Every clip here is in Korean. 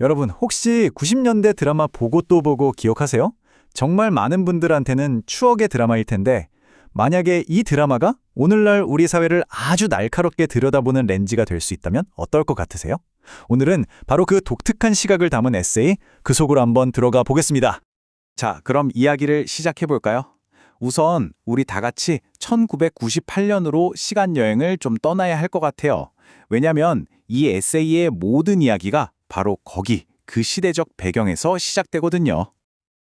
여러분, 혹시 90년대 드라마 보고 또 보고 기억하세요? 정말 많은 분들한테는 추억의 드라마일 텐데, 만약에 이 드라마가 오늘날 우리 사회를 아주 날카롭게 들여다보는 렌즈가 될 수 있다면 어떨 것 같으세요? 오늘은 바로 그 독특한 시각을 담은 에세이 그 속으로 한번 들어가 보겠습니다. 자, 그럼 이야기를 시작해 볼까요? 우선 우리 다 같이 1998년으로 시간 여행을 좀 떠나야 할 것 같아요. 왜냐면 이 에세이의 모든 이야기가 바로 거기 그 시대적 배경에서 시작되거든요.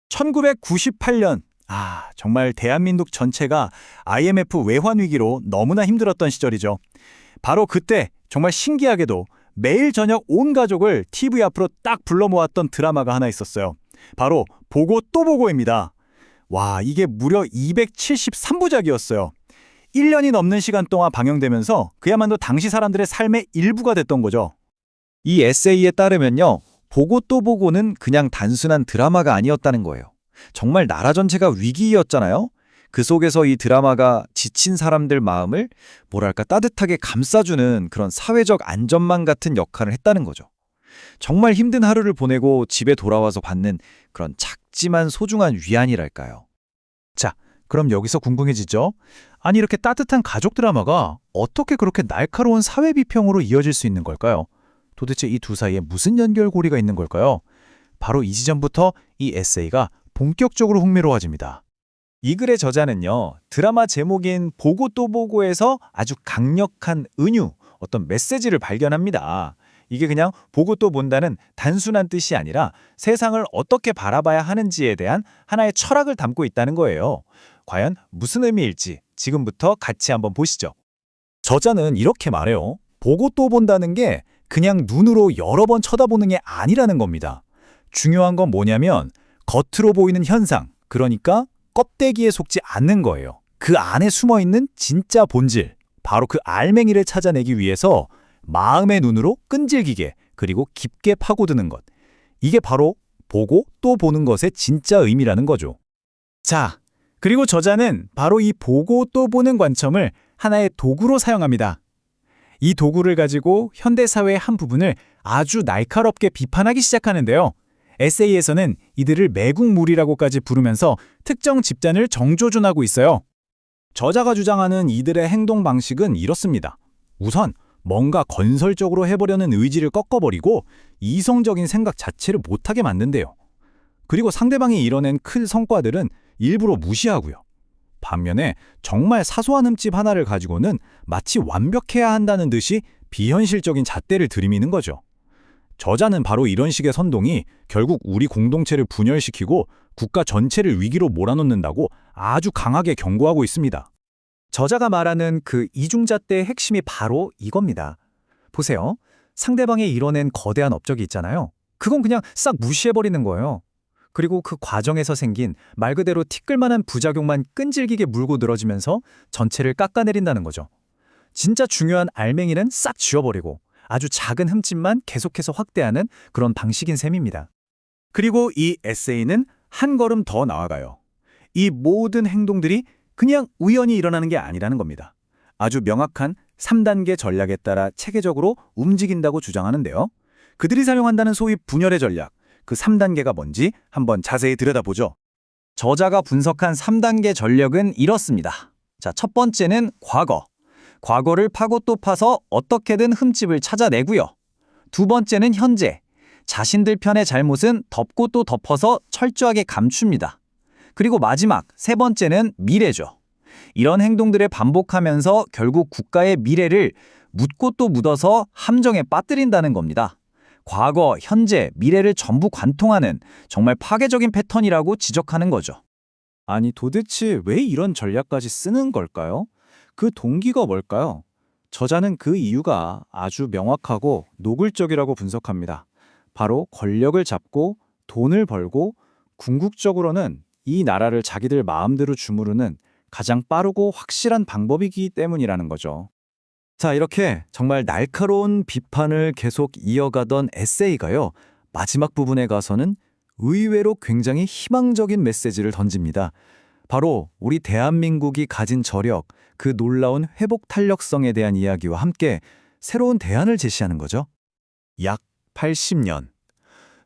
1998년 아, 정말 대한민국 전체가 IMF 외환 위기로 너무나 힘들었던 시절이죠. 바로 그때 정말 신기하게도 매일 저녁 온 가족을 TV 앞으로 딱 불러 모았던 드라마가 하나 있었어요. 바로 보고 또 보고입니다. 와, 이게 무려 273부작이었어요. 1년이 넘는 시간 동안 방영되면서 그야말로 당시 사람들의 삶의 일부가 됐던 거죠. 이 에세이에 따르면요. 보고 또 보고는 그냥 단순한 드라마가 아니었다는 거예요. 정말 나라 전체가 위기였잖아요. 그 속에서 이 드라마가 지친 사람들 마음을 뭐랄까 따뜻하게 감싸주는 그런 사회적 안전망 같은 역할을 했다는 거죠. 정말 힘든 하루를 보내고 집에 돌아와서 받는 그런 작지만 소중한 위안이랄까요. 자, 그럼 여기서 궁금해지죠? 아니 이렇게 따뜻한 가족 드라마가 어떻게 그렇게 날카로운 사회 비평으로 이어질 수 있는 걸까요? 도대체 이 두 사이에 무슨 연결고리가 있는 걸까요? 바로 이 지점부터 이 에세이가 본격적으로 흥미로워집니다. 이 글의 저자는요, 드라마 제목인 보고 또 보고에서 아주 강력한 은유, 어떤 메시지를 발견합니다. 이게 그냥 보고 또 본다는 단순한 뜻이 아니라 세상을 어떻게 바라봐야 하는지에 대한 하나의 철학을 담고 있다는 거예요. 과연 무슨 의미일지 지금부터 같이 한번 보시죠. 저자는 이렇게 말해요. 보고 또 본다는 게 그냥 눈으로 여러 번 쳐다보는 게 아니라는 겁니다. 중요한 건 뭐냐면 겉으로 보이는 현상, 그러니까 껍데기에 속지 않는 거예요. 그 안에 숨어 있는 진짜 본질, 바로 그 알맹이를 찾아내기 위해서 마음의 눈으로 끈질기게 그리고 깊게 파고드는 것. 이게 바로 보고 또 보는 것의 진짜 의미라는 거죠. 자, 그리고 저자는 바로 이 보고 또 보는 관점을 하나의 도구로 사용합니다. 이 도구를 가지고 현대사회의 한 부분을 아주 날카롭게 비판하기 시작하는데요. 에세이에서는 이들을 매국물이라고까지 부르면서 특정 집단을 정조준하고 있어요. 저자가 주장하는 이들의 행동 방식은 이렇습니다. 우선 뭔가 건설적으로 해보려는 의지를 꺾어버리고 이성적인 생각 자체를 못하게 만든대요. 그리고 상대방이 이뤄낸 큰 성과들은 일부러 무시하고요. 반면에 정말 사소한 흠집 하나를 가지고는 마치 완벽해야 한다는 듯이 비현실적인 잣대를 들이미는 거죠. 저자는 바로 이런 식의 선동이 결국 우리 공동체를 분열시키고 국가 전체를 위기로 몰아넣는다고 아주 강하게 경고하고 있습니다. 저자가 말하는 그 이중잣대의 핵심이 바로 이겁니다. 보세요. 상대방이 이뤄낸 거대한 업적이 있잖아요. 그건 그냥 싹 무시해버리는 거예요. 그리고 그 과정에서 생긴 말 그대로 티끌만한 부작용만 끈질기게 물고 늘어지면서 전체를 깎아내린다는 거죠. 진짜 중요한 알맹이는 싹 지워버리고 아주 작은 흠집만 계속해서 확대하는 그런 방식인 셈입니다. 그리고 이 에세이는 한 걸음 더 나아가요. 이 모든 행동들이 그냥 우연히 일어나는 게 아니라는 겁니다. 아주 명확한 3단계 전략에 따라 체계적으로 움직인다고 주장하는데요. 그들이 사용한다는 소위 분열의 전략, 그 3단계가 뭔지 한번 자세히 들여다보죠. 저자가 분석한 3단계 전략은 이렇습니다. 자, 첫 번째는 과거. 과거를 파고 또 파서 어떻게든 흠집을 찾아내고요. 두 번째는 현재. 자신들 편의 잘못은 덮고 또 덮어서 철저하게 감춥니다. 그리고 마지막 세 번째는 미래죠. 이런 행동들을 반복하면서 결국 국가의 미래를 묻고 또 묻어서 함정에 빠뜨린다는 겁니다. 과거, 현재, 미래를 전부 관통하는 정말 파괴적인 패턴이라고 지적하는 거죠. 아니 도대체 왜 이런 전략까지 쓰는 걸까요? 그 동기가 뭘까요? 저자는 그 이유가 아주 명확하고 노골적이라고 분석합니다. 바로 권력을 잡고 돈을 벌고 궁극적으로는 이 나라를 자기들 마음대로 주무르는 가장 빠르고 확실한 방법이기 때문이라는 거죠. 자, 이렇게 정말 날카로운 비판을 계속 이어가던 에세이가요. 마지막 부분에 가서는 의외로 굉장히 희망적인 메시지를 던집니다. 바로 우리 대한민국이 가진 저력, 그 놀라운 회복 탄력성에 대한 이야기와 함께 새로운 대안을 제시하는 거죠. 약 80년.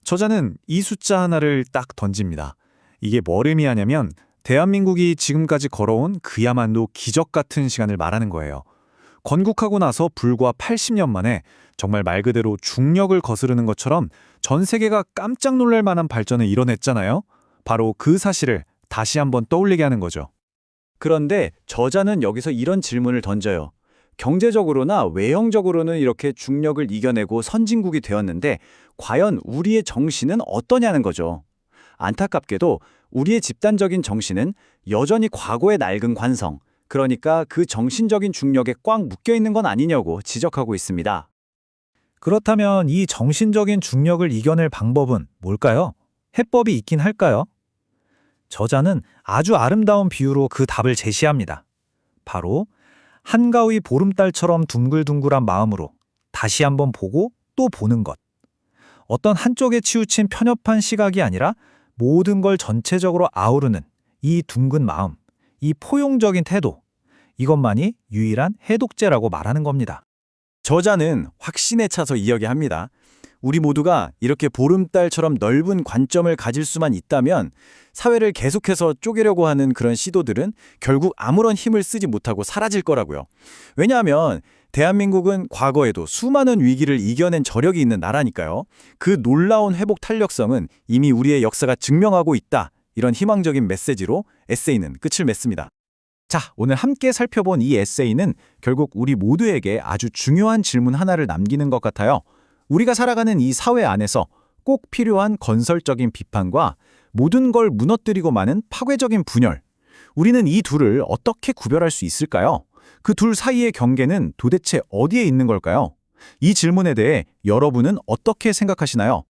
저자는 이 숫자 하나를 딱 던집니다. 이게 뭘 의미하냐면 대한민국이 지금까지 걸어온 그야말로 기적 같은 시간을 말하는 거예요. 건국하고 나서 불과 80년 만에 정말 말 그대로 중력을 거스르는 것처럼 전 세계가 깜짝 놀랄 만한 발전을 이뤄냈잖아요. 바로 그 사실을 다시 한번 떠올리게 하는 거죠. 그런데 저자는 여기서 이런 질문을 던져요. 경제적으로나 외형적으로는 이렇게 중력을 이겨내고 선진국이 되었는데 과연 우리의 정신은 어떠냐는 거죠. 안타깝게도 우리의 집단적인 정신은 여전히 과거의 낡은 관성, 그러니까 그 정신적인 중력에 꽉 묶여 있는 건 아니냐고 지적하고 있습니다. 그렇다면 이 정신적인 중력을 이겨낼 방법은 뭘까요? 해법이 있긴 할까요? 저자는 아주 아름다운 비유로 그 답을 제시합니다. 바로 한가위 보름달처럼 둥글둥글한 마음으로 다시 한번 보고 또 보는 것. 어떤 한쪽에 치우친 편협한 시각이 아니라 모든 걸 전체적으로 아우르는 이 둥근 마음, 이 포용적인 태도. 이것만이 유일한 해독제라고 말하는 겁니다. 저자는 확신에 차서 이야기합니다. 우리 모두가 이렇게 보름달처럼 넓은 관점을 가질 수만 있다면 사회를 계속해서 쪼개려고 하는 그런 시도들은 결국 아무런 힘을 쓰지 못하고 사라질 거라고요. 왜냐하면 대한민국은 과거에도 수많은 위기를 이겨낸 저력이 있는 나라니까요. 그 놀라운 회복 탄력성은 이미 우리의 역사가 증명하고 있다. 이런 희망적인 메시지로 에세이는 끝을 맺습니다. 자, 오늘 함께 살펴본 이 에세이는 결국 우리 모두에게 아주 중요한 질문 하나를 남기는 것 같아요. 우리가 살아가는 이 사회 안에서 꼭 필요한 건설적인 비판과 모든 걸 무너뜨리고 마는 파괴적인 분열. 우리는 이 둘을 어떻게 구별할 수 있을까요? 그 둘 사이의 경계는 도대체 어디에 있는 걸까요? 이 질문에 대해 여러분은 어떻게 생각하시나요?